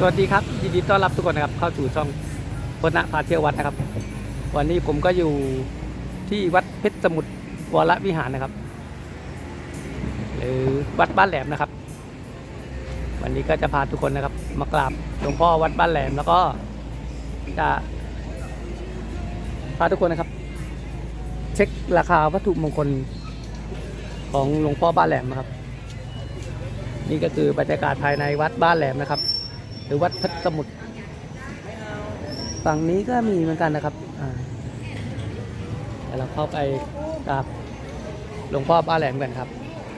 สวัสดีครับยินดีต้อนรับทุกคนนะครับเข้าสู่ช่องพนะพาเที่ยววัดนะครับ วันนี้ผมก็อยู่ที่วัดเพชรสมุทรวรวิหารนะครับ หรือวัดบ้านแหลมนะครับ วันนี้ก็จะพาทุกคนนะครับ มากราบหลวงพ่อวัดบ้านแหลมแล้วก็จะพาทุกคนนะครับ เช็คราคาวัตถุมงคลของหลวงพ่อบ้านแหลมนะครับ นี่ก็คือบรรยากาศภายในวัดบ้านแหลมนะครับ หรือวัดเพชรสมุทรฝั่งนี้ก็มีเหมือนกันนะครับเดี๋ยวเราเข้าไปกราบหลวงพ่อบ้าแหลมกันครับ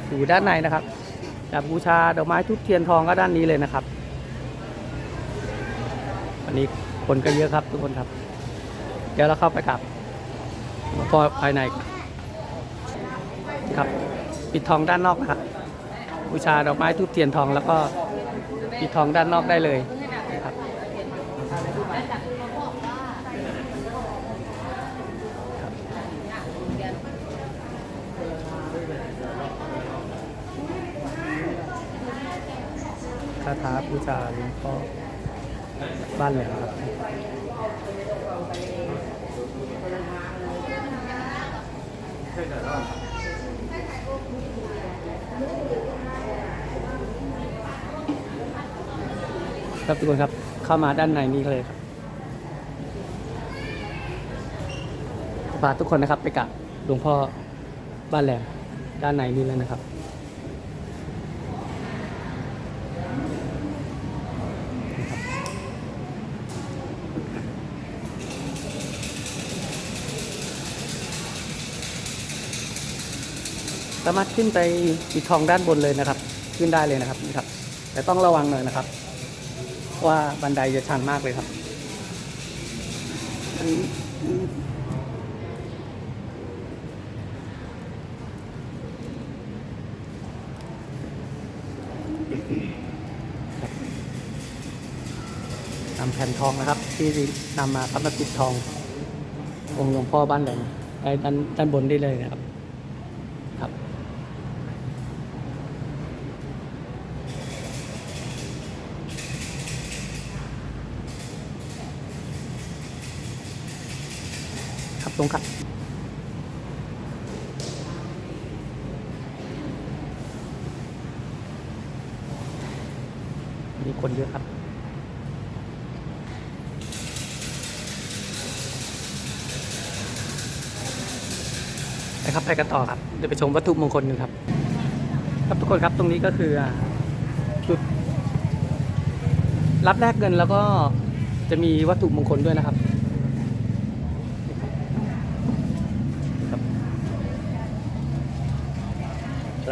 อยู่ด้านในนะครับจะบูชาดอกไม้ทุกเทียนทองก็ด้านนี้เลยนะครับวันนี้คนก็เยอะครับทุกคนครับ เดี๋ยวเราเข้าไปกราบหลวงพ่อภายในครับ ปิดทองด้านนอกนะครับบูชาดอกไม้ทุกเทียนทองแล้วก็ ปิดทองด้านนอกได้เลยนะครับคาถาบูชาหลวงพ่อบ้านแหลมครับ ครับทุกคนครับ เข้ามาด้านในนี้เลยครับพาทุกคนนะครับ ไปกับหลวงพ่อบ้านแหลมด้านในนี้เลยนะครับสามารถขึ้นไปปิดทองด้านบนเลยนะครับ ขึ้นได้เลยนะครับนี่ครับ แต่ต้องระวังหน่อยนะครับ ว่าบันไดจะชันมากเลยครับนำแผ่นทองนะครับ ที่นำมาทับมาปิดทององค์หลวงพ่อบ้านแหลมไอ้ด้านด้านบนได้เลยนะครับ ครับตรงครับ มีคนเยอะครับไปครับไปกันต่อครับ เดี๋ยวไปชมวัตถุมงคลกันครับ ครับทุกคนครับตรงนี้ก็คือจุดรับแลกเงินแล้วก็จะมีวัตถุมงคลด้วยนะครับ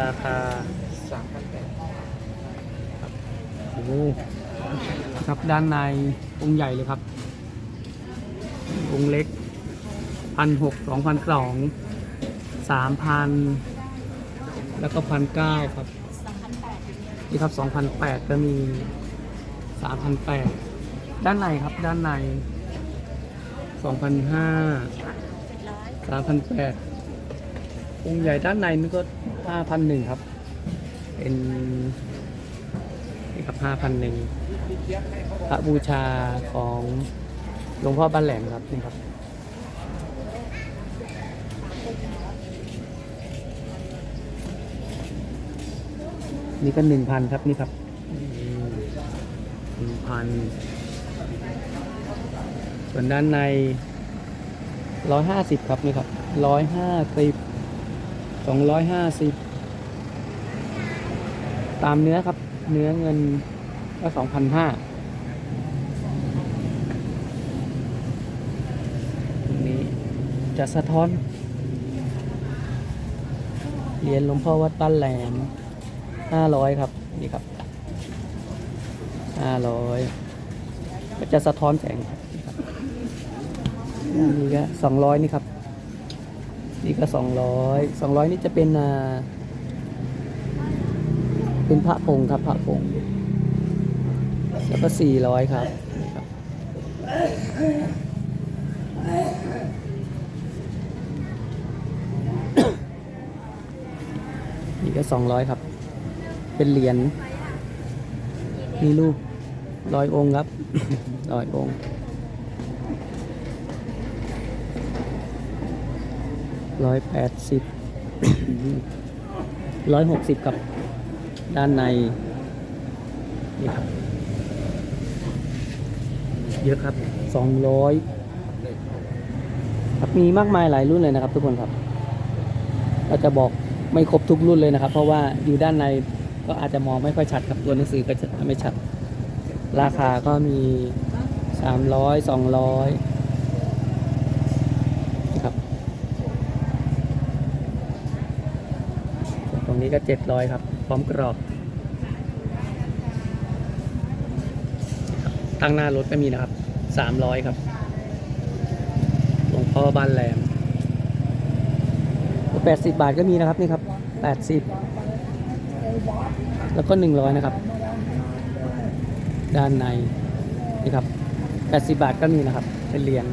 ราคาสามพันแปดโอ้ครับด้านในองค์ใหญ่เลยครับ องค์เล็กพันหกสองพันสองสามพันแล้วก็พันเก้าครับนี่ครับสองพันแปดก็มีสามพันแปดด้านในครับด้านในสองพันห้าสามพันแปด องค์ใหญ่ด้านในนี่ก็ห้าพันหนึ่งครับ เป็นนี่ครับห้าพันหนึ่งพระบูชาของหลวงพ่อบ้านแหลมครับนี่ครับนี่ก็หนึ่งพันครับนี่ครับหนึ่งพันส่วนด้านในร้อยห้าสิบครับนี่ครับร้อยห้าสิบ สองร้อยห้าสิบตามเนื้อครับ เนื้อเงินก็สองพันห้าตรงนี้จะสะท้อน เหรียญหลวงพ่อวัดบ้านแหลมห้าร้อยครับ นี่ครับห้าร้อยก็จะสะท้อนแสงครับนี่ครับนี่ก็สองร้อยนี่ครับ นี่ก็สองร้อยสองร้อยนี่จะเป็นเป็นพระผงครับพระผงแล้วก็สี่ร้อยครับนี่ครับนี่ก็สองร้อยครับ เป็นเหรียญมีรูปร้อยองค์ครับร้อยองค์ ร้อยแปดสิบร้อยหกสิบกับด้านใน นี่ครับ เยอะครับสองร้อยครับมีมากมายหลายรุ่นเลยนะครับ ทุกคนครับเราจะบอกไม่ครบทุกรุ่นเลยนะครับ เพราะว่าอยู่ด้านในก็อาจจะมองไม่ค่อยชัดครับตัวหนังสือก็จะไม่ชัด ราคาก็มีสามร้อยสองร้อยครับ ตรง นี้ก็เจ็ดร้อยครับ พร้อมกรอบ ตั้งหน้ารถก็มีนะครับสามร้อยครับหลวงพ่อบ้านแหลมแปดสิบบาทก็มีนะครับนี่ครับแปดสิบแล้วก็หนึ่งร้อยนะครับ ด้านในนี่ครับแปดสิบาทก็มีนะครับ เป็นเหรียญ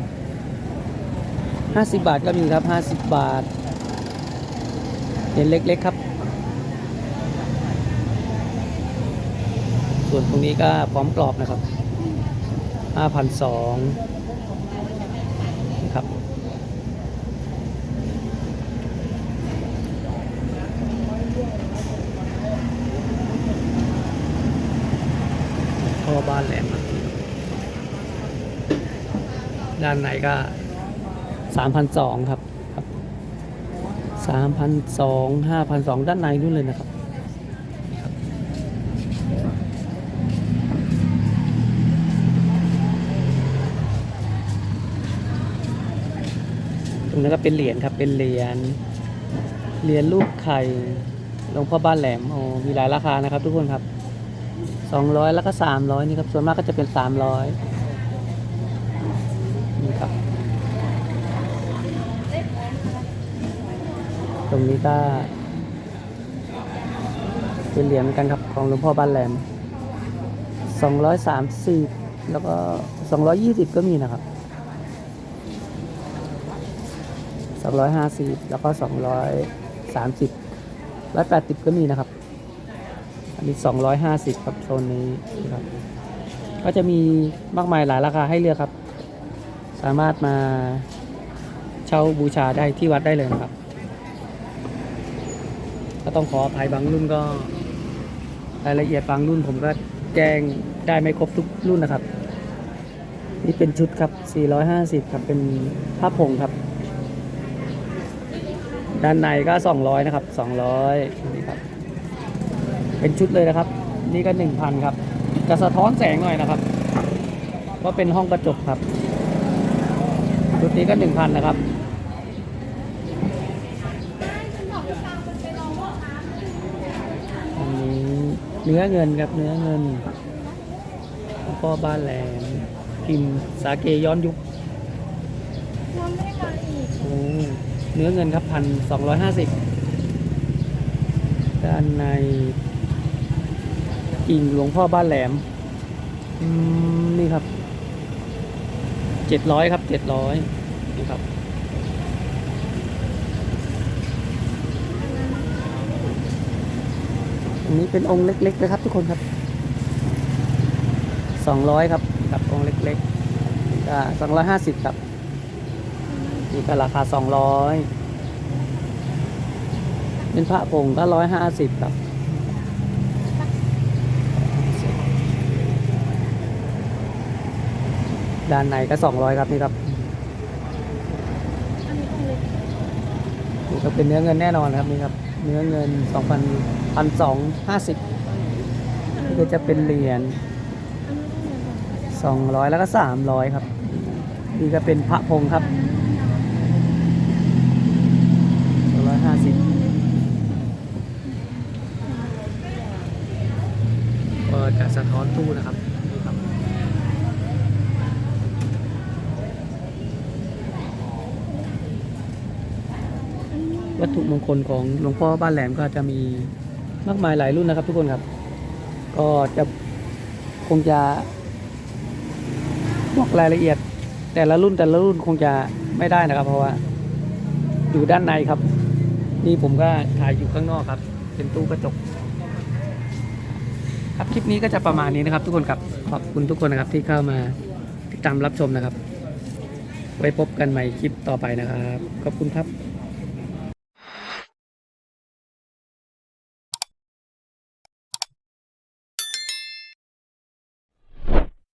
ห้าสิบาทก็มีครับห้าสิบบาทเหรียญเล็กๆครับ ส่วนตรงนี้ก็พร้อมกรอบนะครับ5,200นะครับพ่อบ้านแหลมด้านในก็3,200ครับครับ3,200 5,200ด้านในนู่นเลยนะครับ ตรงนั้นก็เป็นเหรียญครับ เป็นเหรียญ เหรียญรูปไข่หลวงพ่อบ้านแหลม โอ้ มีหลายราคานะครับ ทุกคนครับสองร้อยแล้วก็สามร้อยนี่ครับ ส่วนมากก็จะเป็นสามร้อยนี่ครับ ตรงนี้ก็ เป็นเหรียญเหมือนกันครับ ของหลวงพ่อบ้านแหลมสองร้อยสามสิบแล้วก็สองร้อยยี่สิบก็มีนะครับ สองร้อยห้าสิบแล้วก็สองร้อยสามสิบร้อยแปดสิบก็มีนะครับ อันนี้สองร้อยห้าสิบครับโซนนี้นะครับ ก็จะมีมากมายหลายราคาให้เลือกครับ สามารถมาเช่าบูชาได้ที่วัดได้เลยนะครับ ก็ต้องขออภัยบางรุ่นก็รายละเอียดบางรุ่นผมก็แจ้งได้ไม่ครบทุกรุ่นนะครับ นี่เป็นชุดครับ 450 ครับ เป็นผ้าผงครับ ด้านในก็ 200 นะครับ 200นี่ครับ เป็นชุดเลยนะครับ นี่ก็ 1,000 ครับ จะสะท้อนแสงหน่อยนะครับว่าเป็นห้องกระจกครับ ชุดนี้ก็ 1,000 นะครับอันนี้เนื้อเงินครับเนื้อเงินหลวงพ่อบ้านแหลมพิมสาเกย้อนยุค มันไม่มาอีก โอ้ เนื้อเงินครับพันสองร้อยห้าสิบด้านในกิ่งหลวงพ่อบ้านแหลมนี่ครับเจ็ดร้อยครับเจ็ดร้อยนี่ครับอันนี้เป็นองค์เล็กๆนะครับทุกคนครับสองร้อยครับกับองค์เล็กๆก็สองร้อยห้าสิบครับ นี่ก็ราคาสองร้อยเป็นพระผงก็ร้อยห้าสิบครับด้านในก็สองร้อยครับนี่ครับนี่ก็เป็นเนื้อเงินแน่นอนครับนี่ครับ เนื้อเงินสองพันพันสองห้าสิบนี่ก็จะเป็นเหรียญสองร้อยแล้วก็สามร้อยครับ นี่ก็เป็นพระพงครับสองร้อยห้าสิบ ก็จะสะท้อนตู้นะครับนี่ครับวัตถุมงคลของหลวงพ่อบ้านแหลมก็จะมีมากมายหลายรุ่นนะครับ ทุกคนครับ ก็จะคงจะบอกรายละเอียด แต่ละรุ่นแต่ละรุ่นคงจะไม่ได้นะครับ เพราะว่าอยู่ด้านในครับ นี่ผมก็ถ่ายอยู่ข้างนอกครับ เป็นตู้กระจก ครับคลิปนี้ก็จะประมาณนี้นะครับ ทุกคนครับขอบคุณทุกคนนะครับที่เข้ามาติดตามรับชมนะครับ ไว้พบกันใหม่คลิปต่อไปนะครับ ขอบคุณครับ